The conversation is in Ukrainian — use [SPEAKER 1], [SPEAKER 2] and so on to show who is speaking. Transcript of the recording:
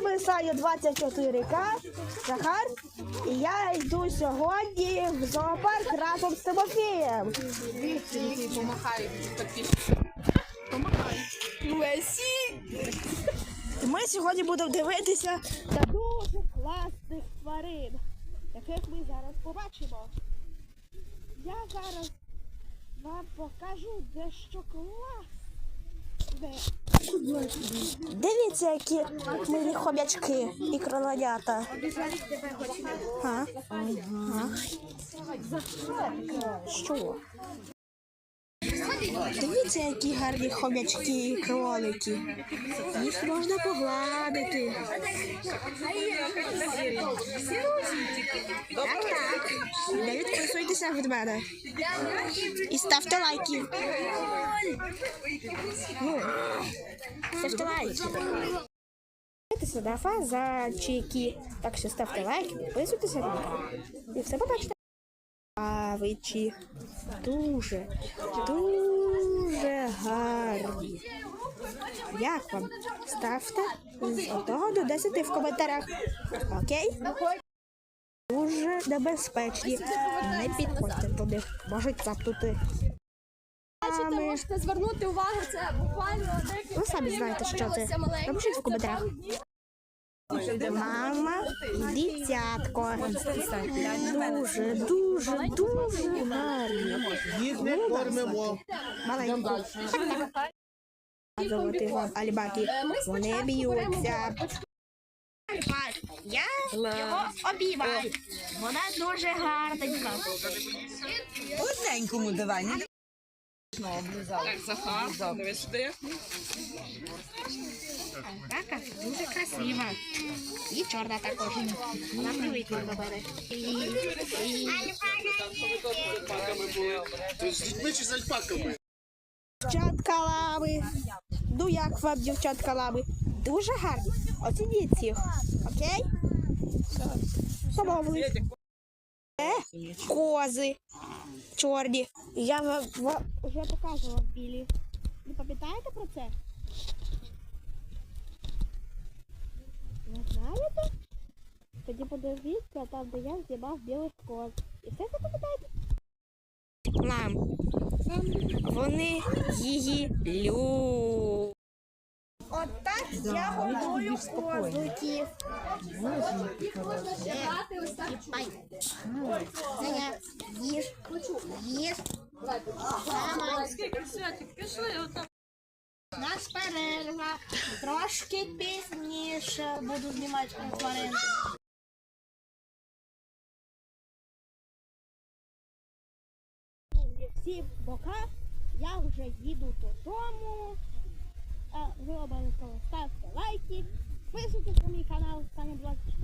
[SPEAKER 1] вами Саня 24К, Захар. І я йду сьогодні в зоопарк разом з Тимофієм.
[SPEAKER 2] Помахай підписчикам. Помахай.
[SPEAKER 1] Лесі! Ми сьогодні будемо дивитися на дуже класних тварин, яких ми зараз побачимо. Я зараз вам покажу дещо класне. Дивіться, які милі хомячки і кролонята. Що? Дивіться, які гарні хомячки і кролики. Їх можна погладити. Так, так. Не відписуйтеся від мене. І ставте лайки. Ну, ставте лайки. Це дафа за чайки. Так що ставте лайки, підписуйтеся на канал. І все побачите. Павичі дуже, дуже гарні. Як вам? Ставте з 1 до 10 в коментарях. Окей? Дуже небезпечні. Не підходьте них. Можуть цапнути.
[SPEAKER 3] Бачите, можете звернути увагу, це буквально декілька
[SPEAKER 1] Ви самі знаєте, що це. Напишіть в коментарях. Мама і дитятко. Дуже, дуже, дуже гарні.
[SPEAKER 4] Їх не кормимо.
[SPEAKER 1] Маленькі. Показувати вам альбаки. Вони б'ються. Я його обіймаю. Вона дуже гарненька.
[SPEAKER 5] Одненькому давай. не
[SPEAKER 2] Так, Захар, дивись сюди.
[SPEAKER 1] Така дуже красива. І чорна також. Вона привикла до мене.
[SPEAKER 4] З дітьми чи з альпаками?
[SPEAKER 1] Дівчатка лами. Ну як вам, дівчатка лами? Дуже гарні. Оцініть їх. Окей? Домовились. Е, кози. Чорні. Я вам ва- вже показувала білі. Ви пам'ятаєте про це? Не знаєте? Тоді подивіться там, де я знімав білих коз. І все запам'ятаєте? Мам, вони її люблять. Отак я годую козликів. Женя, їж, їж. Мама, нас перерва. Трошки пізніше буду знімати тварин. Всі бока, я вже їду додому. Обов'язково ставте лайки, підписуйтесь на мій канал, Саня 20